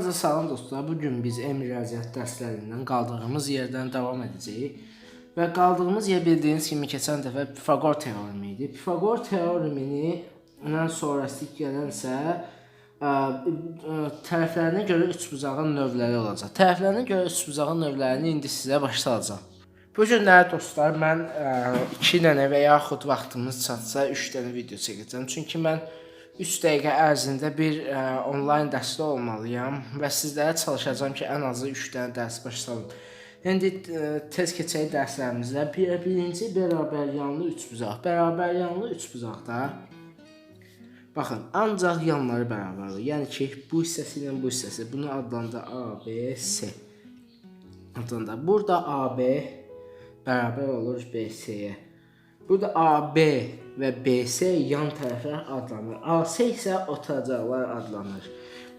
Hamınıza salam dostlar. Bu gün biz riyaziyyat dərslərindən qaldığımız yerdən davam edəcəyik. Və qaldığımız yer bildiyiniz kimi keçən dəfə Pifaqor teoremi idi. Pifaqor teoremini ondan sonrası gələnsə ə, ə, tərəflərinə görə üçbucağın növləri olacaq. Tərəflərinə görə üçbucağın növlərini indi sizə başlayacağam. Bu günlər dostlar mən 2 dənə və yaxud vaxtımız çatsa 3 dənə video çəkəcəm. Çünki mən 3 dəqiqə ərzində bir ə, onlayn dərsdə olmalıyam və sizlərə çalışacağam ki, ən azı 3 dənə dərs başlayalım. İndi ə, tez keçək dərslərimizə. Bir, birinci bərabər yanlı üçbucaq. Bərabər yanlı üçbucaqda Baxın, ancaq yanları bərabər olur. Yəni ki, bu hissəsi ilə bu hissəsi. Bunu adlandır A, B, C. Adlandır. Burada AB bərabər olur BC-yə. Burada AB və BC yan tərəflər adlanır. AC isə oturacaqlar adlanır.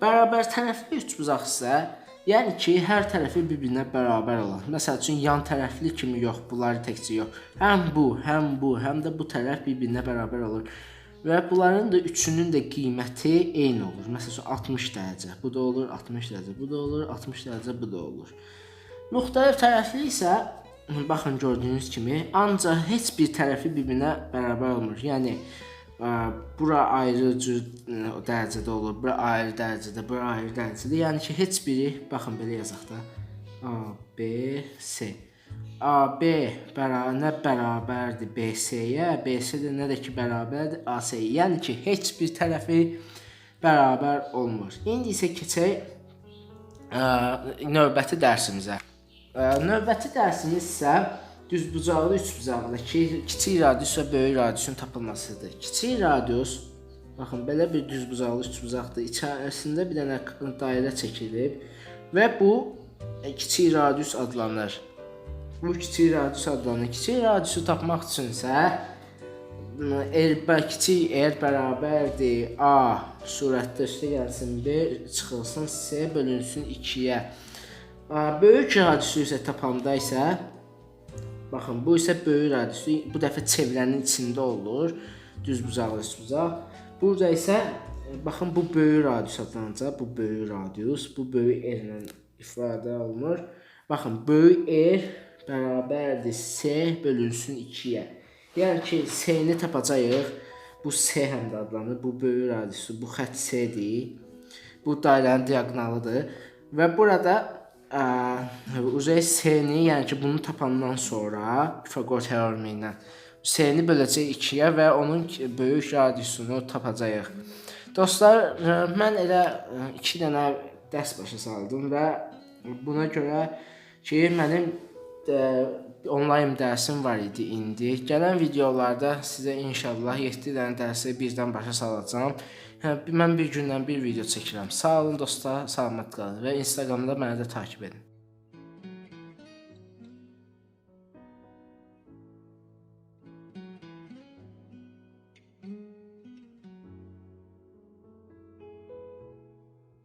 Bərabər tərəfli üçbucaq isə, yəni ki, hər tərəfi bir-birinə bərabər olan. Məsəl üçün yan tərəfli kimi yox, bunları təkcə yox. Həm bu, həm bu, həm də bu tərəf bir-birinə bərabər olur. Və bunların da üçünün də qiyməti eyni olur. Məsəl üçün 60 dərəcə, bu da olur 60 dərəcə, bu da olur 60 dərəcə, bu da olur. Müxtəlif tərəfli isə baxın gördüyünüz kimi ancaq heç bir tərəfi bir-birinə bərabər olmur. Yəni ə, bura ayrı cür ə, dərəcədə olur, bura ayrı dərəcədə, bura ayrı dərəcədə. Yəni ki, heç biri baxın belə yazaq da. A, B, C. A, B bərabər nə bərabərdir BC-yə, BC də nə də ki bərabərdir AC-yə. Yəni ki, heç bir tərəfi bərabər olmur. İndi isə keçək ə, növbəti dərsimizə. Növbəti dərsimiz isə düzbucaqlı üçbucaqlı ki, kiçik radius və böyük radiusun tapılmasıdır. Kiçik radius baxın belə bir düzbucaqlı üçbucaqdır. İçərisində bir dənə dairə çəkilib və bu ə, kiçik radius adlanır. Bu kiçik radius adlanır. Kiçik radiusu tapmaq üçün isə R bə- kiçik R bərabərdir A surətdə üstə gəlsin 1 çıxılsın C bölünsün 2-yə. Böyük radiusu isə tapanda isə baxın bu isə böyük radiusu bu dəfə çevrənin içində olur. Düzbucaqlı üçbucaq. Burada isə e, baxın bu böyük radius adlanacaq. Bu böyük radius, bu böyük R ilə ifadə olunur. Baxın böyük R bərabərdir C bölünsün 2-yə. Yəni ki, C-ni tapacağıq. Bu C həm də adlanır. Bu böyük radiusu, bu xətt C-dir. Bu dairənin diaqonalıdır və burada ə, uzay C-ni, yəni ki, bunu tapandan sonra Pifaqor teoremi ilə C-ni böləcək 2-yə və onun böyük radiusunu tapacağıq. Dostlar, mən elə 2 dənə dərs başa saldım və buna görə ki, mənim ə, onlayn dərsim var idi indi. Gələn videolarda sizə inşallah 7 dənə dərsi birdən başa salacağam. Hə, mən bir gündən bir video çəkirəm. Sağ olun dostlar, salamat qalın və Instagramda məni də takip edin.